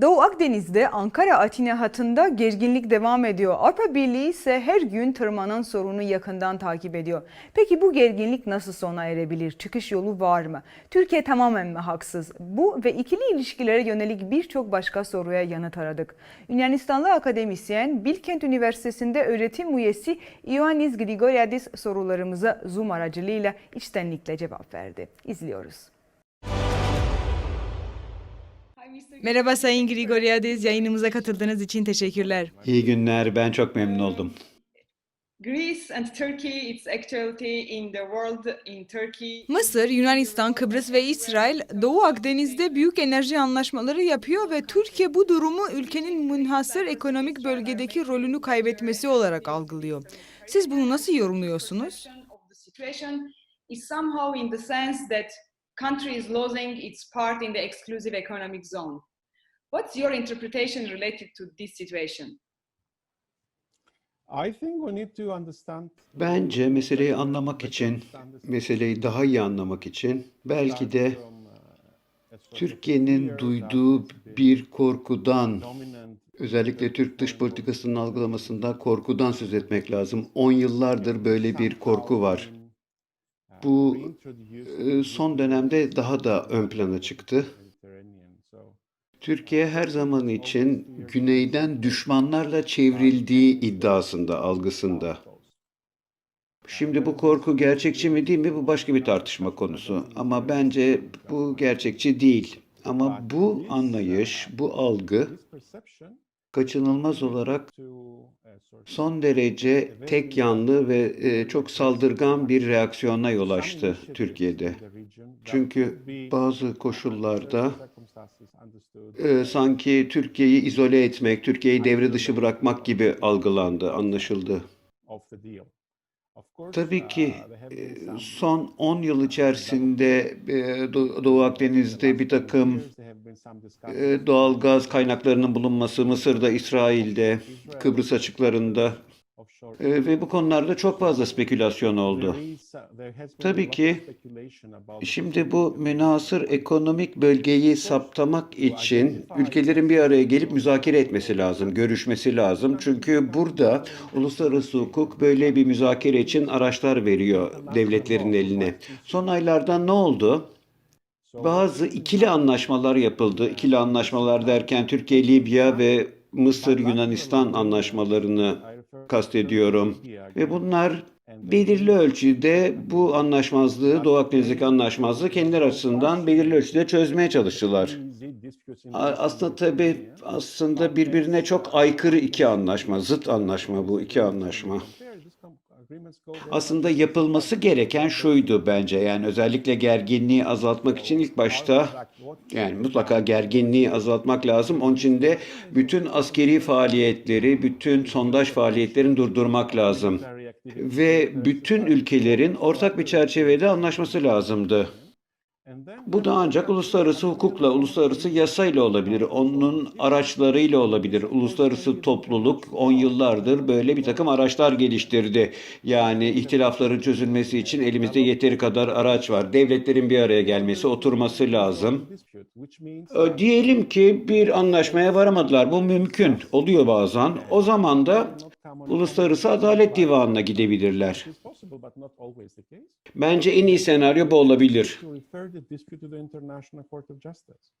Doğu Akdeniz'de Ankara-Atina hattında gerginlik devam ediyor. Avrupa Birliği ise her gün tırmanan sorunu yakından takip ediyor. Peki bu gerginlik nasıl sona erebilir? Çıkış yolu var mı? Türkiye tamamen mi haksız? Bu ve ikili ilişkilere yönelik birçok başka soruya yanıt aradık. Yunanistanlı akademisyen Bilkent Üniversitesi'nde öğretim üyesi Ioannis Grigoriadis sorularımıza Zoom aracılığıyla içtenlikle cevap verdi. İzliyoruz. Merhaba Sayın Grigoriadis, yayınımıza katıldığınız için teşekkürler. İyi günler, ben çok memnun oldum. Greece and Turkey, its actuality in the world, in Turkey. Mısır, Yunanistan, Kıbrıs ve İsrail Doğu Akdeniz'de büyük enerji anlaşmaları yapıyor ve Türkiye bu durumu ülkenin münhasır ekonomik bölgedeki rolünü kaybetmesi olarak algılıyor. Siz bunu nasıl yorumluyorsunuz? Country is losing its part in the exclusive economic zone. What's your interpretation related to this situation? I think we need to understand Bence meseleyi anlamak için, meseleyi daha iyi anlamak için belki de Türkiye'nin duyduğu bir korkudan, özellikle Türk dış politikasının algılamasında korkudan söz etmek lazım. 10 yıllardır böyle bir korku var. Bu e, son dönemde daha da ön plana çıktı. Türkiye her zaman için güneyden düşmanlarla çevrildiği iddiasında, algısında. Şimdi bu korku gerçekçi mi değil mi bu başka bir tartışma konusu. Ama bence bu gerçekçi değil. Ama bu anlayış, bu algı kaçınılmaz olarak son derece tek yanlı ve e, çok saldırgan bir reaksiyona yol açtı Türkiye'de. Çünkü bazı koşullarda e, sanki Türkiye'yi izole etmek, Türkiye'yi devre dışı bırakmak gibi algılandı, anlaşıldı. Tabii ki uh, have e, son 10 yıl içerisinde e, Do- Doğu Akdeniz'de bir takım e, doğal gaz kaynaklarının bulunması, Mısır'da, İsrail'de, Kıbrıs açıklarında e, ve bu konularda çok fazla spekülasyon oldu. Tabii ki Şimdi bu münhasır ekonomik bölgeyi saptamak için ülkelerin bir araya gelip müzakere etmesi lazım, görüşmesi lazım. Çünkü burada uluslararası hukuk böyle bir müzakere için araçlar veriyor devletlerin eline. Son aylarda ne oldu? Bazı ikili anlaşmalar yapıldı. İkili anlaşmalar derken Türkiye, Libya ve Mısır, Yunanistan anlaşmalarını kastediyorum. Ve bunlar belirli ölçüde bu anlaşmazlığı, Doğu Akdeniz'deki anlaşmazlığı kendileri açısından belirli ölçüde çözmeye çalıştılar. Aslında tabii aslında birbirine çok aykırı iki anlaşma, zıt anlaşma bu iki anlaşma. Aslında yapılması gereken şuydu bence yani özellikle gerginliği azaltmak için ilk başta yani mutlaka gerginliği azaltmak lazım. Onun için de bütün askeri faaliyetleri, bütün sondaj faaliyetlerini durdurmak lazım. Ve bütün ülkelerin ortak bir çerçevede anlaşması lazımdı. Bu da ancak uluslararası hukukla, uluslararası yasayla olabilir. Onun araçlarıyla olabilir. Uluslararası topluluk 10 yıllardır böyle bir takım araçlar geliştirdi. Yani ihtilafların çözülmesi için elimizde yeteri kadar araç var. Devletlerin bir araya gelmesi, oturması lazım. Diyelim ki bir anlaşmaya varamadılar. Bu mümkün. Oluyor bazen. O zaman da Uluslararası Adalet Divanı'na gidebilirler. Bence en iyi senaryo bu olabilir. To refer the dispute to the International Court of Justice.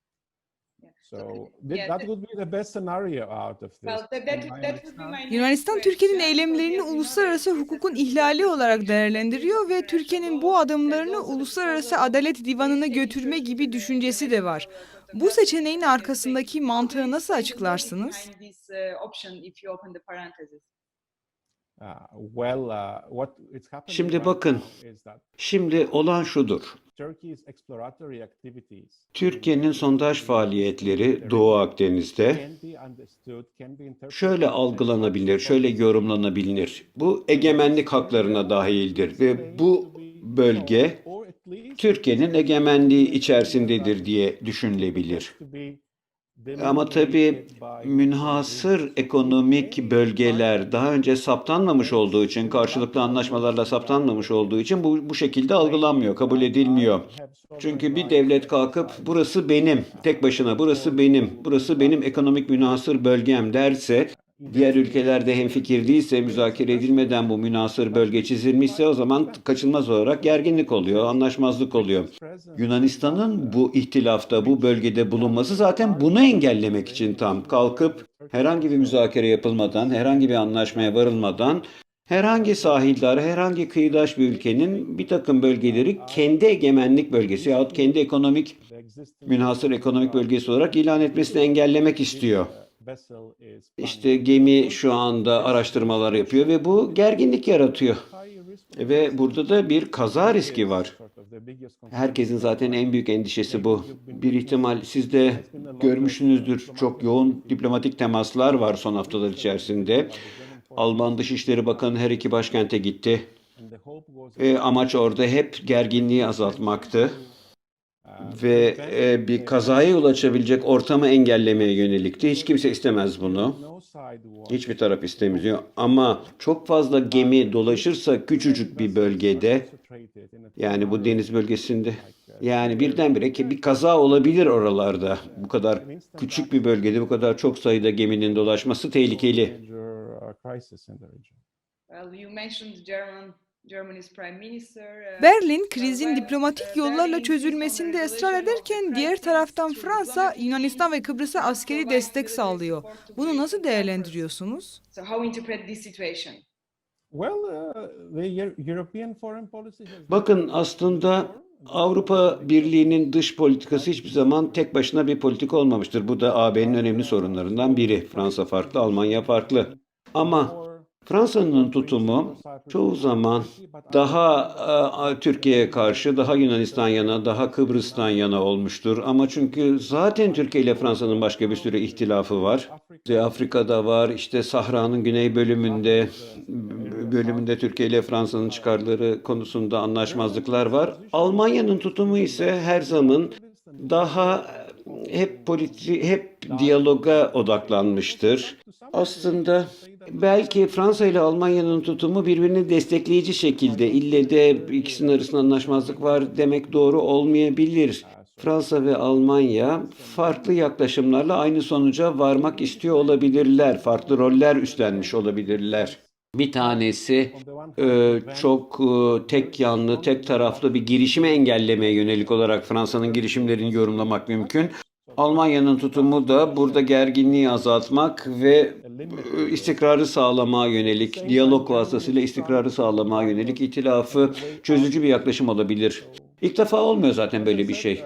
Yeah. So yeah, that that- would be the best scenario out of this. Well, that, that, that would be understanding. my Yunanistan Türkiye'nin eylemlerini uluslararası you know, hukukun ihlali olarak değerlendiriyor ve Türkiye'nin bu adımlarını uluslararası adalet divanına götürme gibi düşüncesi de var. Bu seçeneğin arkasındaki mantığı nasıl açıklarsınız? Şimdi right bakın. now is that Şimdi olan şudur. Türkiye'nin sondaj faaliyetleri Doğu Akdeniz'de şöyle algılanabilir, şöyle yorumlanabilir. Bu egemenlik haklarına dahildir ve bu bölge Türkiye'nin egemenliği içerisindedir diye düşünülebilir. Ama tabii münhasır ekonomik bölgeler daha önce saptanmamış olduğu için, karşılıklı anlaşmalarla saptanmamış olduğu için bu, bu şekilde algılanmıyor, kabul edilmiyor. Çünkü bir devlet kalkıp burası benim, tek başına burası benim, burası benim ekonomik münhasır bölgem derse, diğer ülkelerde hemfikir değilse, müzakere edilmeden bu münhasır bölge çizilmişse o zaman kaçınılmaz olarak gerginlik oluyor, anlaşmazlık oluyor. Yunanistan'ın bu ihtilafta, bu bölgede bulunması zaten bunu engellemek için tam kalkıp herhangi bir müzakere yapılmadan, herhangi bir anlaşmaya varılmadan herhangi sahildar, herhangi kıyıdaş bir ülkenin bir takım bölgeleri kendi egemenlik bölgesi yahut kendi ekonomik münhasır ekonomik bölgesi olarak ilan etmesini engellemek istiyor. İşte gemi şu anda araştırmalar yapıyor ve bu gerginlik yaratıyor. Ve burada da bir kaza riski var. Herkesin zaten en büyük endişesi bu. Bir ihtimal siz de görmüşsünüzdür. Çok yoğun diplomatik temaslar var son haftalar içerisinde. Alman Dışişleri Bakanı her iki başkente gitti. E, amaç orada hep gerginliği azaltmaktı ve e, bir kazaya yol açabilecek ortamı engellemeye yönelikti. Hiç kimse istemez bunu. Hiçbir taraf istemiyor. Ama çok fazla gemi dolaşırsa küçücük bir bölgede, yani bu deniz bölgesinde, yani birdenbire ki bir kaza olabilir oralarda. Bu kadar küçük bir bölgede bu kadar çok sayıda geminin dolaşması tehlikeli. Well, you mentioned German, Germany's prime minister. uh, Berlin krizin diplomatik yollarla çözülmesinde ısrar ederken diğer crisis taraftan Fransa diplomatic Yunanistan ve Kıbrıs'a to askeri destek sağlıyor. Bunu Greece nasıl and Cyprus. değerlendiriyorsunuz? So how interpret this situation? Well, uh, the Eu- European foreign policy has Bakın aslında Avrupa Birliği'nin dış politikası hiçbir zaman tek başına bir politika olmamıştır. Bu da AB'nin önemli sorunlarından biri. Fransa farklı, Almanya farklı. Ama Fransa'nın tutumu çoğu zaman daha e, Türkiye'ye karşı, daha Yunanistan yana, daha Kıbrıs'tan yana olmuştur. Ama çünkü zaten Türkiye ile Fransa'nın başka bir sürü ihtilafı var. İşte Afrika'da var, işte Sahra'nın güney bölümünde, bölümünde Türkiye ile Fransa'nın çıkarları konusunda anlaşmazlıklar var. Almanya'nın tutumu ise her zaman daha hep politi hep diyaloga odaklanmıştır. Aslında belki Fransa ile Almanya'nın tutumu birbirini destekleyici şekilde ille de ikisinin arasında anlaşmazlık var demek doğru olmayabilir. Fransa ve Almanya farklı yaklaşımlarla aynı sonuca varmak istiyor olabilirler. Farklı roller üstlenmiş olabilirler. Bir tanesi e, çok e, tek yanlı, tek taraflı bir girişimi engellemeye yönelik olarak Fransa'nın girişimlerini yorumlamak mümkün. Almanya'nın tutumu da burada gerginliği azaltmak ve istikrarı sağlamaya yönelik, diyalog vasıtasıyla istikrarı sağlamaya yönelik itilafı çözücü bir yaklaşım olabilir. İlk defa olmuyor zaten böyle bir şey.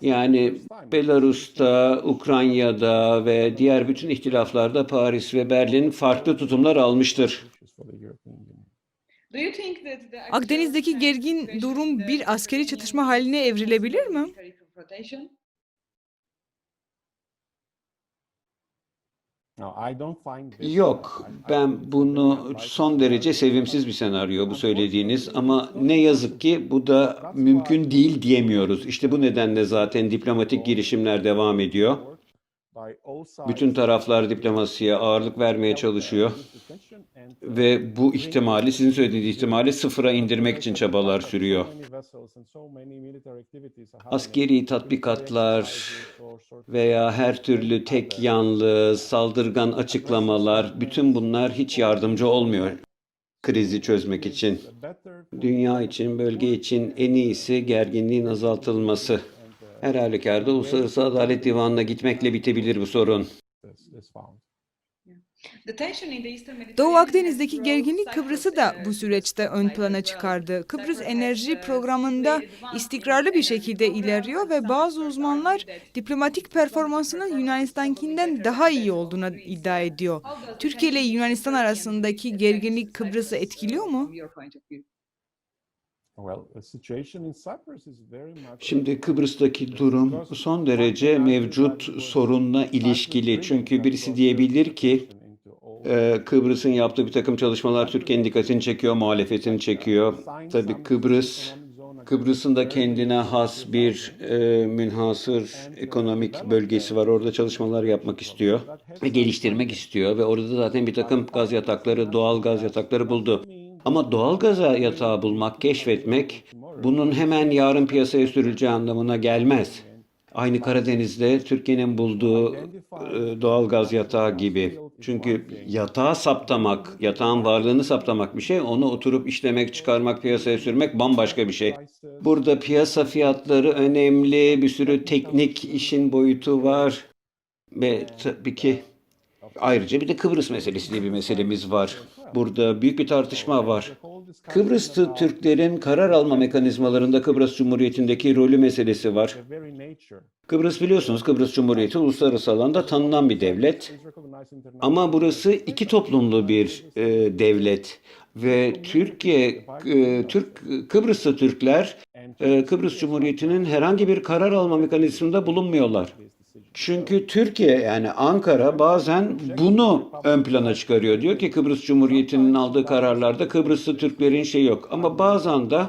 Yani Belarus'ta, Ukrayna'da ve diğer bütün ihtilaflarda Paris ve Berlin farklı tutumlar almıştır. Akdeniz'deki gergin durum bir askeri çatışma haline evrilebilir mi? military confrontation? No, I don't find this, Yok, ben bunu son derece sevimsiz bir senaryo bu söylediğiniz ama ne yazık ki bu da mümkün değil diyemiyoruz. İşte bu nedenle zaten diplomatik girişimler devam ediyor. Bütün taraflar diplomasiye ağırlık vermeye çalışıyor ve bu ihtimali, sizin söylediğiniz ihtimali sıfıra indirmek için çabalar sürüyor. Askeri tatbikatlar veya her türlü tek yanlı, saldırgan açıklamalar, bütün bunlar hiç yardımcı olmuyor krizi çözmek için. Dünya için, bölge için en iyisi gerginliğin azaltılması. Her halükarda Uluslararası Adalet Divanı'na gitmekle bitebilir bu sorun. The tension in the Eastern Mediterranean Doğu Akdeniz'deki gerginlik Kıbrıs'ı da bu süreçte ön plana çıkardı. Kıbrıs enerji programında istikrarlı bir şekilde ilerliyor ve bazı uzmanlar diplomatik performansının Yunanistan'kinden daha iyi olduğuna iddia ediyor. Türkiye ile Yunanistan arasındaki gerginlik Kıbrıs'ı etkiliyor mu? From your point of view. Well, the situation in Cyprus is very much Şimdi Kıbrıs'taki durum son derece mevcut sorunla ilişkili. Çünkü birisi diyebilir ki e, Kıbrıs'ın yaptığı bir takım çalışmalar Türkiye'nin dikkatini çekiyor, muhalefetini çekiyor. Tabii Kıbrıs Kıbrıs'ın da kendine has bir e, münhasır ekonomik bölgesi var. Orada çalışmalar yapmak istiyor ve geliştirmek istiyor ve orada zaten bir takım gaz yatakları, doğal gaz yatakları buldu. Ama doğal gaza yatağı bulmak, keşfetmek bunun hemen yarın piyasaya sürüleceği anlamına gelmez. Aynı Karadeniz'de Türkiye'nin bulduğu e, doğal gaz yatağı gibi. Çünkü yatağı saptamak, yatağın varlığını saptamak bir şey, onu oturup işlemek, çıkarmak, piyasaya sürmek bambaşka bir şey. Burada piyasa fiyatları önemli, bir sürü teknik işin boyutu var ve tabii ki ayrıca bir de Kıbrıs meselesi diye bir meselemiz var. Burada büyük bir tartışma var. Kıbrıs'ta Türklerin karar alma mekanizmalarında Kıbrıs Cumhuriyeti'ndeki rolü meselesi var. Kıbrıs biliyorsunuz Kıbrıs Cumhuriyeti uluslararası alanda tanınan bir devlet. Ama burası iki toplumlu bir e, devlet ve Türkiye e, Türk Kıbrıs'ta Türkler e, Kıbrıs Cumhuriyeti'nin herhangi bir karar alma mekanizmasında bulunmuyorlar. Çünkü Türkiye yani Ankara bazen bunu ön plana çıkarıyor. Diyor ki Kıbrıs Cumhuriyeti'nin aldığı kararlarda Kıbrıslı Türklerin şey yok. Ama bazen de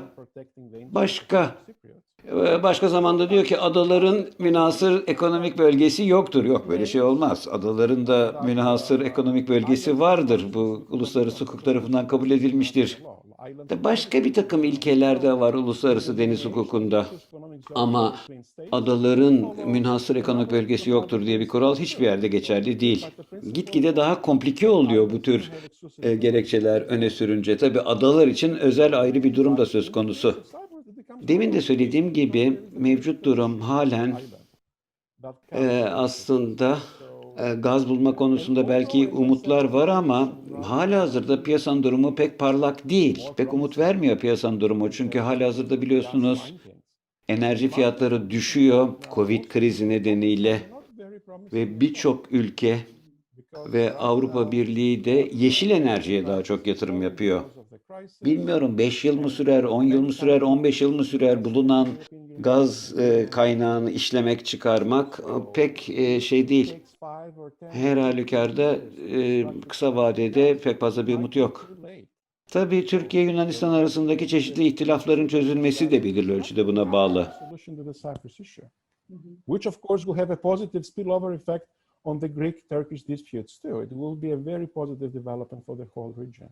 başka e, başka zamanda diyor ki adaların münhasır ekonomik bölgesi yoktur. Yok böyle şey olmaz. Adaların da münhasır ekonomik bölgesi vardır. Bu uluslararası hukuk tarafından kabul edilmiştir. Başka bir takım ilkeler de var uluslararası deniz hukukunda. Ama adaların münhasır ekonomik bölgesi yoktur diye bir kural hiçbir yerde geçerli değil. Gitgide daha komplike oluyor bu tür e, gerekçeler öne sürünce. Tabii adalar için özel ayrı bir durum da söz konusu. Demin de söylediğim gibi mevcut durum halen e, aslında gaz bulma konusunda belki umutlar var ama halihazırda piyasanın durumu pek parlak değil. Pek umut vermiyor piyasanın durumu. Çünkü halihazırda biliyorsunuz enerji fiyatları düşüyor Covid krizi nedeniyle ve birçok ülke ve Avrupa Birliği de yeşil enerjiye daha çok yatırım yapıyor. Bilmiyorum 5 yıl mı sürer, 10 yıl mı sürer, 15 yıl mı sürer bulunan gaz e, kaynağını işlemek, çıkarmak e, pek e, şey değil. Her halükarda kısa vadede pek fazla bir umut yok. Tabii Türkiye Yunanistan arasındaki çeşitli ihtilafların çözülmesi de belirli ölçüde buna bağlı. which of course will have a positive spillover effect on the Greek-Turkish disputes too. It will be a very positive development for the whole region.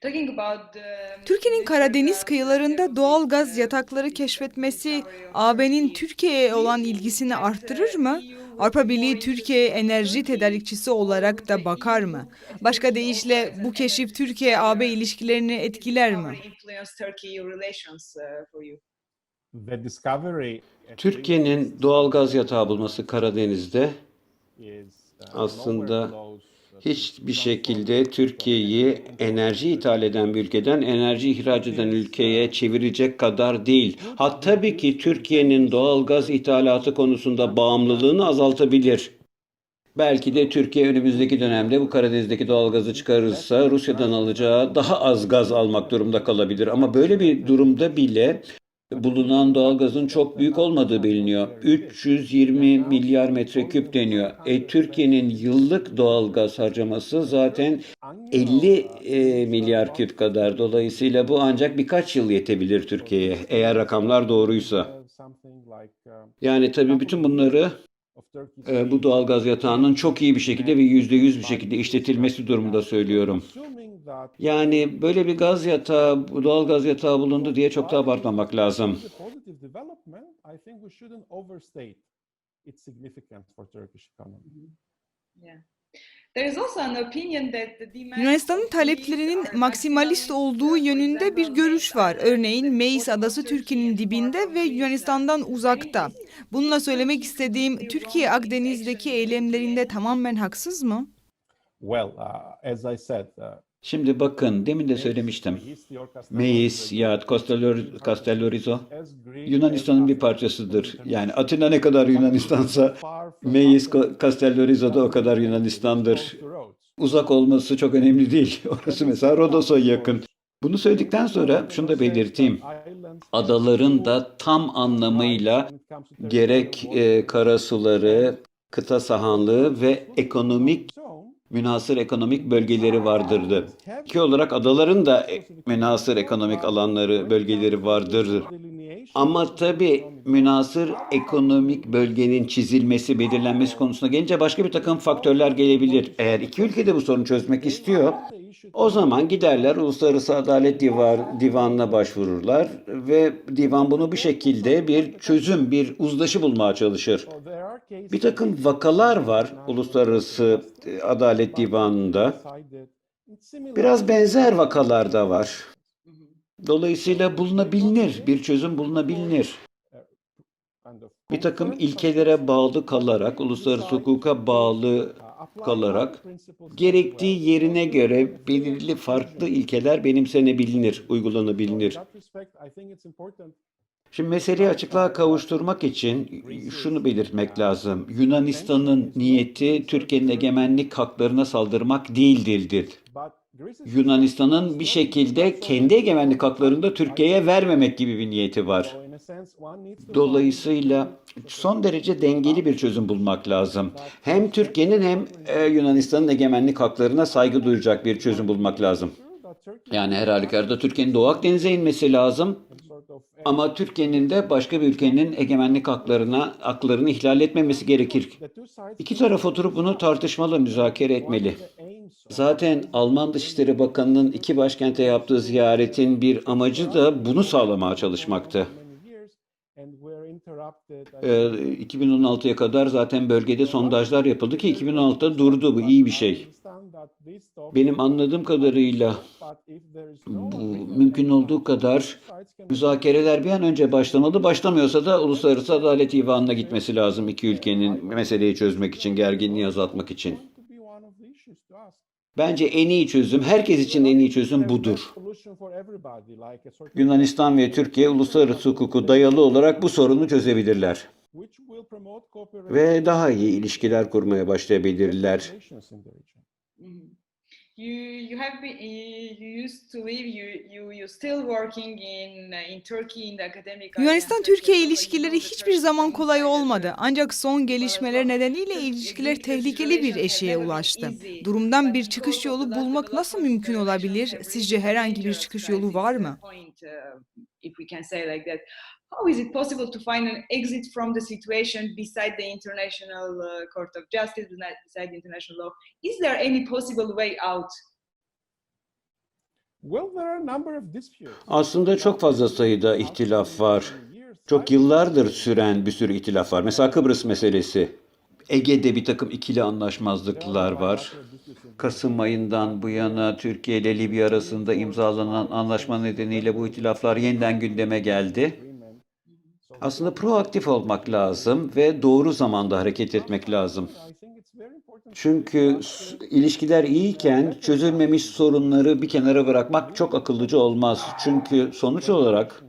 Talking about the- Türkiye'nin Karadeniz kıyılarında doğal gaz yatakları keşfetmesi AB'nin Türkiye'ye olan ilgisini arttırır mı? Avrupa Birliği Türkiye'ye enerji tedarikçisi olarak da bakar mı? Başka deyişle bu keşif Türkiye-AB ilişkilerini etkiler mi? uh, Türkiye'nin doğal gaz yatağı bulması Karadeniz'de uh, aslında hiçbir şekilde Türkiye'yi enerji ithal eden bir ülkeden enerji ihraç eden ülkeye çevirecek kadar değil. Ha tabii ki Türkiye'nin doğal gaz ithalatı konusunda bağımlılığını azaltabilir. Belki de Türkiye önümüzdeki dönemde bu Karadeniz'deki doğal gazı çıkarırsa Rusya'dan alacağı daha az gaz almak durumda kalabilir. Ama böyle bir durumda bile bulunan doğalgazın çok büyük olmadığı biliniyor. 320 milyar metreküp deniyor. E, Türkiye'nin yıllık doğalgaz harcaması zaten 50 e, milyar küp kadar. Dolayısıyla bu ancak birkaç yıl yetebilir Türkiye'ye eğer rakamlar doğruysa. Yani tabii bütün bunları e, bu doğalgaz yatağının çok iyi bir şekilde ve yüzde yüz bir şekilde işletilmesi durumunda söylüyorum. Yani böyle bir gaz yatağı, doğal gaz yatağı bulundu diye çok da abartmamak lazım. demand Yunanistan'ın taleplerinin maksimalist olduğu yönünde bir görüş var. Örneğin Meis Adası Türkiye'nin dibinde ve Yunanistan'dan uzakta. Bununla söylemek istediğim Türkiye Akdeniz'deki eylemlerinde tamamen haksız mı? Well, uh, as I said, uh, Şimdi bakın demin de söylemiştim. Meis ya Castellor- Castellorizo Yunanistan'ın bir parçasıdır. Yani Atina ne kadar Yunanistansa Meis Castellorizo da o kadar Yunanistan'dır. Uzak olması çok önemli değil. Orası mesela Rodos'a yakın. Bunu söyledikten sonra şunu da belirteyim. Adaların da tam anlamıyla gerek e, karasuları, kıta sahanlığı ve ekonomik münasır ekonomik bölgeleri vardırdı. İki olarak adaların da münasır ekonomik alanları, bölgeleri vardır. Ama tabii münasır ekonomik bölgenin çizilmesi, belirlenmesi konusuna gelince başka bir takım faktörler gelebilir. Eğer iki ülke de bu sorunu çözmek istiyor, o zaman giderler Uluslararası Adalet Divar, Divanı'na başvururlar ve divan bunu bir şekilde bir çözüm, bir uzlaşı bulmaya çalışır. Bir takım vakalar var Uluslararası Adalet Divanı'nda. Biraz benzer vakalar da var. Dolayısıyla bulunabilir, bir çözüm bulunabilir. Bir takım ilkelere bağlı kalarak, uluslararası hukuka bağlı kalarak gerektiği yerine göre belirli farklı ilkeler benimsenebilir, uygulanabilir. Şimdi meseleyi açıklığa kavuşturmak için şunu belirtmek lazım. Yunanistan'ın niyeti Türkiye'nin egemenlik haklarına saldırmak değildir. Yunanistan'ın bir şekilde kendi egemenlik haklarını da Türkiye'ye vermemek gibi bir niyeti var. Dolayısıyla son derece dengeli bir çözüm bulmak lazım. Hem Türkiye'nin hem e, Yunanistan'ın egemenlik haklarına saygı duyacak bir çözüm bulmak lazım. Yani her halükarda Türkiye'nin Doğu Akdeniz'e inmesi lazım. Ama Türkiye'nin de başka bir ülkenin egemenlik haklarına haklarını ihlal etmemesi gerekir. İki taraf oturup bunu tartışmalı, müzakere etmeli. Zaten Alman Dışişleri Bakanı'nın iki başkente yaptığı ziyaretin bir amacı da bunu sağlamaya çalışmaktı. Ee, 2016'ya kadar zaten bölgede sondajlar yapıldı ki 2016'da durdu. Bu iyi bir şey. Benim anladığım kadarıyla bu mümkün olduğu kadar müzakereler bir an önce başlamalı. Başlamıyorsa da Uluslararası Adalet Divanı'na gitmesi lazım iki ülkenin meseleyi çözmek için, gerginliği azaltmak için. Bence en iyi çözüm, herkes için en iyi çözüm budur. Yunanistan ve Türkiye uluslararası hukuku dayalı olarak bu sorunu çözebilirler. Ve daha iyi ilişkiler kurmaya başlayabilirler. You you have been you you used to live you you you still working in uh, in Turkey in the academic. Yunanistan-Türkiye ilişkileri hiçbir zaman kolay olmadı. Ancak son gelişmeler nedeniyle ilişkiler tehlikeli bir eşiğe ulaştı. Durumdan bir çıkış yolu bulmak nasıl mümkün olabilir? Sizce herhangi bir çıkış yolu var mı? Uh, If we can say like that. How is it possible to find an exit from the situation beside the International uh, Court of Justice, beside international law? Is there any possible way out? Aslında çok fazla sayıda ihtilaf var. Çok yıllardır süren bir sürü ihtilaf var. Mesela Kıbrıs meselesi. Ege'de bir takım ikili anlaşmazlıklar var. Kasım ayından bu yana Türkiye ile Libya arasında imzalanan anlaşma nedeniyle bu ihtilaflar yeniden gündeme geldi. Aslında proaktif olmak lazım ve doğru zamanda hareket etmek lazım. Çünkü ilişkiler iyiyken çözülmemiş sorunları bir kenara bırakmak çok akıllıca olmaz. Çünkü sonuç olarak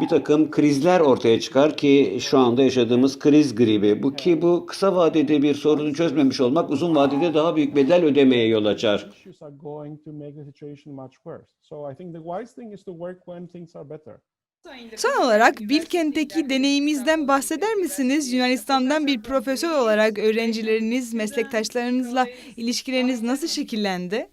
bir takım krizler ortaya çıkar ki şu anda yaşadığımız kriz gribi. Bu ki bu kısa vadede bir sorunu çözmemiş olmak uzun vadede daha büyük bedel ödemeye yol açar. Son olarak Bilkent'teki deneyimizden bahseder misiniz? Yunanistan'dan bir profesör olarak öğrencileriniz, meslektaşlarınızla ilişkileriniz nasıl şekillendi?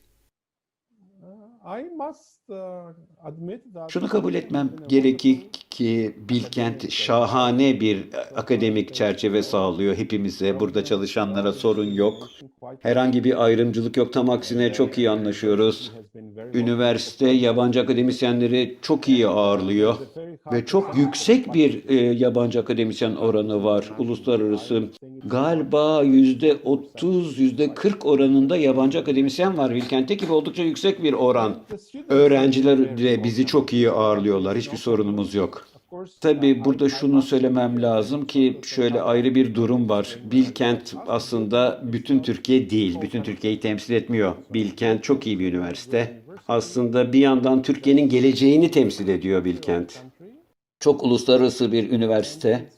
Şunu kabul etmem gerekir ki Bilkent şahane bir akademik çerçeve sağlıyor hepimize. Burada çalışanlara sorun yok. Herhangi bir ayrımcılık yok. Tam aksine çok iyi anlaşıyoruz. Üniversite yabancı akademisyenleri çok iyi ağırlıyor ve çok yüksek bir e, yabancı akademisyen oranı var. Uluslararası galiba yüzde 30, yüzde 40 oranında yabancı akademisyen var Bilkent'te ki bu oldukça yüksek bir oran. Öğrenciler de bizi çok iyi ağırlıyorlar. Hiçbir sorunumuz yok. Tabii burada şunu söylemem lazım ki şöyle ayrı bir durum var. Bilkent aslında bütün Türkiye değil. Bütün Türkiye'yi temsil etmiyor. Bilkent çok iyi bir üniversite. Aslında bir yandan Türkiye'nin geleceğini temsil ediyor Bilkent. Çok uluslararası bir üniversite.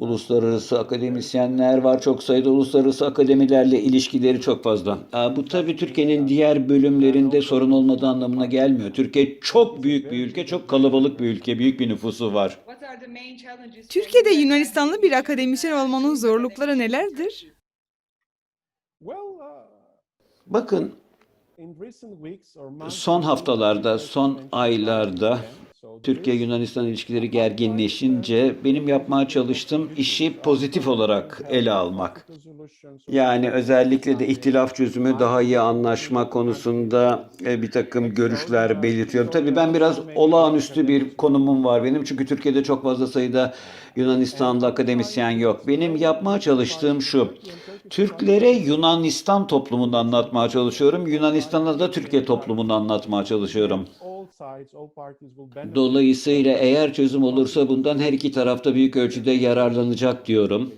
Uluslararası akademisyenler var. Çok sayıda uluslararası akademilerle ilişkileri çok fazla. Bu tabii Türkiye'nin diğer bölümlerinde sorun olmadığı anlamına gelmiyor. Türkiye çok büyük bir ülke, çok kalabalık bir ülke, büyük bir nüfusu var. Türkiye'de? Yunanistanlı bir akademisyen olmanın zorlukları nelerdir? Bakın son haftalarda, son aylarda Türkiye-Yunanistan ilişkileri gerginleşince benim yapmaya çalıştığım işi pozitif olarak ele almak. Yani özellikle de ihtilaf çözümü daha iyi anlaşma konusunda e, bir takım görüşler belirtiyorum. Tabii ben biraz olağanüstü bir konumum var benim. Çünkü Türkiye'de çok fazla sayıda Yunanistanlı akademisyen yok. Benim yapmaya çalıştığım şu. Türklere Yunanistan toplumunu anlatmaya çalışıyorum. Yunanistan'a da Türkiye toplumunu anlatmaya çalışıyorum. Dolayısıyla eğer çözüm olursa bundan her iki tarafta büyük ölçüde yararlanacak diyorum.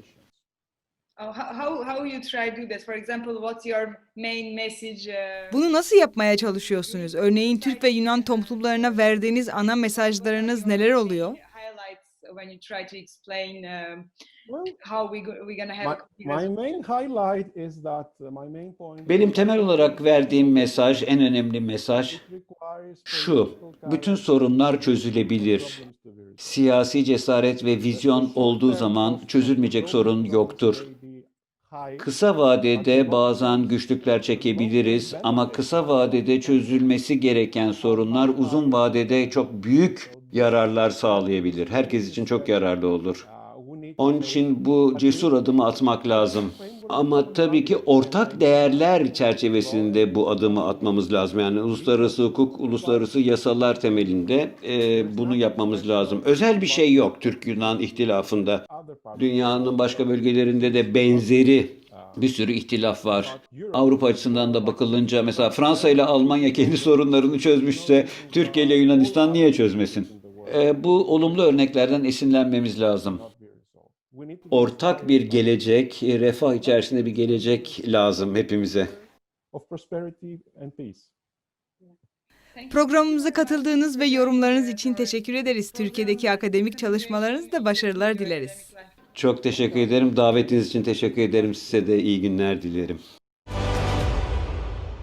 Oh, how, how, how you try to do this? For example, what's your main message? uh, Bunu nasıl yapmaya çalışıyorsunuz? Örneğin Türk ve Yunan toplumlarına verdiğiniz ana mesajlarınız neler oluyor? When you try to explain um, Well, how we go, we're gonna have my, my main highlight is that uh, my main point Benim temel olarak verdiğim mesaj, en önemli mesaj şu. Bütün sorunlar çözülebilir. Siyasi cesaret ve vizyon olduğu zaman çözülmeyecek sorun yoktur. Kısa vadede bazen güçlükler çekebiliriz ama kısa vadede çözülmesi gereken sorunlar uzun vadede çok büyük yararlar sağlayabilir. Herkes için çok yararlı olur. Onun için bu cesur adımı atmak lazım. Ama tabii ki ortak değerler çerçevesinde bu adımı atmamız lazım. Yani uluslararası hukuk, uluslararası yasalar temelinde e, bunu yapmamız lazım. Özel bir şey yok Türk-Yunan ihtilafında. Dünyanın başka bölgelerinde de benzeri bir sürü ihtilaf var. Avrupa açısından da bakılınca mesela Fransa ile Almanya kendi sorunlarını çözmüşse Türkiye ile Yunanistan niye çözmesin? E, bu olumlu örneklerden esinlenmemiz lazım. Ortak bir gelecek, e, refah içerisinde bir gelecek lazım hepimize. Programımıza katıldığınız ve yorumlarınız için teşekkür ederiz. Türkiye'deki akademik çalışmalarınızda başarılar dileriz. Çok teşekkür ederim. Davetiniz için teşekkür ederim. Size de iyi günler dilerim.